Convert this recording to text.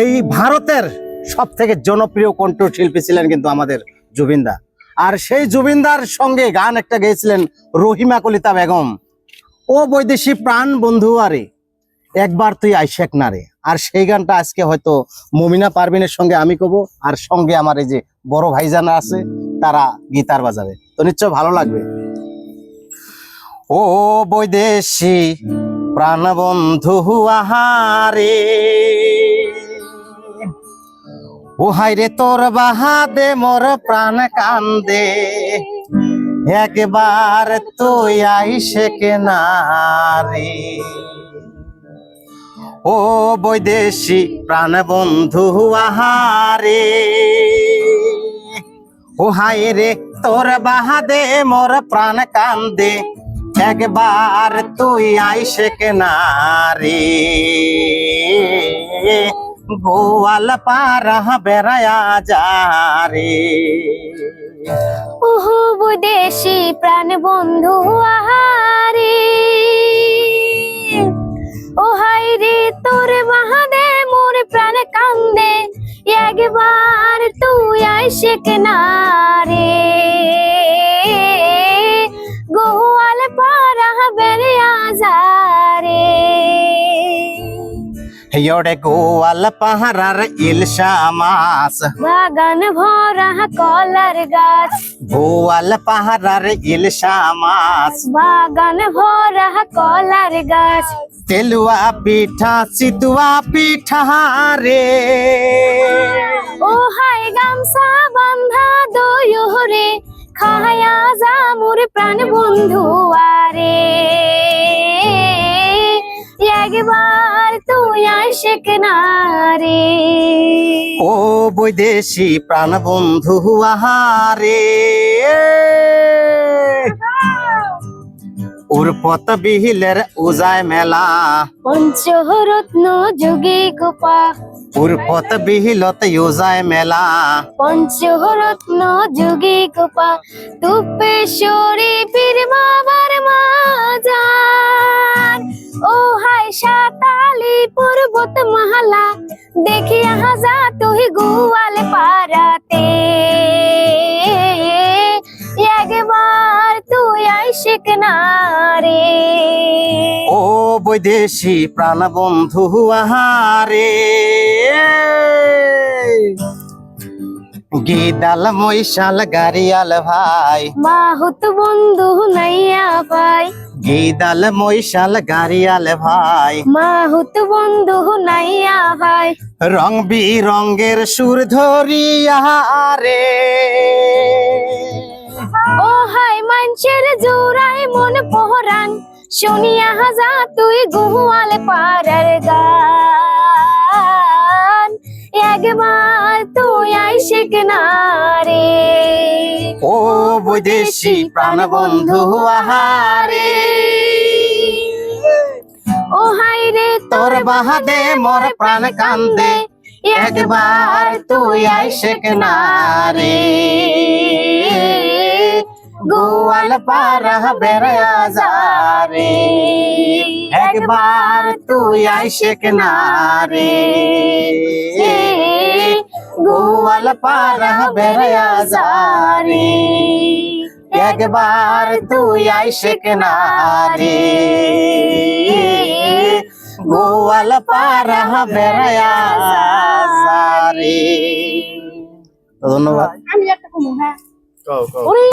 এই ভারতের সব থেকে জনপ্রিয় কণ্ঠশিল্পী ছিলেন কিন্তু আমাদের জুবিনদা। আর সেই জুবিনদার সঙ্গে গান একটা গেয়েছিলেন রহিমা কলিতা বেগম। ও বৈদেশি প্রাণ বন্ধু আরে, একবার তুই আইসেক না রে। আর সেই গানটা আজকে হয়তো মমিনা পারভিনের সঙ্গে আমি কব আর সঙ্গে আমার এই যে বড় ভাইজানা আছে, তারা গিটার বাজাবে। তো নিশ্চয় ভালো লাগবে। ও বৈদেশি প্রাণবন্ধু আহারে। ও হাইরে তোর বাহাদে, মোর প্রাণ কান্দে। একবার তুই আইসে কেনারে ও বৈদেশি প্রাণ বন্ধু আহারে। ও হায় রে তোর বাহাদে, মোর প্রাণ কান্দে। একবার তুই আইসে কেনারে গোয়াল পারা বেড়ায়া যারে। ওহো বৈদেশি প্রাণ বন্ধু আহারে। ও হাই রে তোর বাহাদে, মোর প্রাণ কান্দে, একবার তুই আইসে কেনারে হেয়ডে গোয়াল পাহারার ইলশা মাছ বাগান ভরা কলার গাছ গোয়াল পাহারার ইলশা মাছ বাগান ভরা কলার গাছ তেলুয়া পিঠা চিতুয়া পিঠা রে ও হাই গামছা বান্ধা দয়ুরে খায়া যা মোর প্রাণ বন্ধু আরে একবার তুই আশিক না রে ও বৈদেশি প্রাণ বন্ধু আহারে উর্পত বিহিলের উজায় মেলা। পঞ্চরত্ন যোগী গোপা। উর্পত বিহিলত উজায় মেলা। পঞ্চরত্ন যোগী গোপা। তুপেশ্বরী পীর বাবার মাজার ও হাই সাতালি পর্বত মহলা দেখি হাজা তুই গুয়াল পারাতে একবার তুই আইসিক না রে। ও বৈদেশি প্রাণ বন্ধু আহারে। গিদাল মৈশাল গারিয়াল ভাই। মাহুত বন্ধু নাইয়া পাই গিদাল মৈশাল গারিয়াল ভাই। মাহুত বন্ধু নাইয়া ভাই। রং বিরঙ্গের সুর ধরিয়া রে। ও হাই মানুষের জোড়াই মন পহরান। শুনিয়া হাজা তুই গুয়ালে পারার গান। একবার তুই আইসিক না বৈদেশি প্রাণ বন্ধু আহারে। ও হাই রে তোর বাহাদে মোর প্রাণ কান্দে একবার তুই আইসে রে গোয়াল পারা বেড়া যারে একবার তুই আইসে রে গোয়াল পারা বেড়া যারে একবার তুই আইসে রে গোয়াল পারা বেড়া যারে ধন্যবাদ আমি একটা কমু হ্যাঁ কও কও ওরে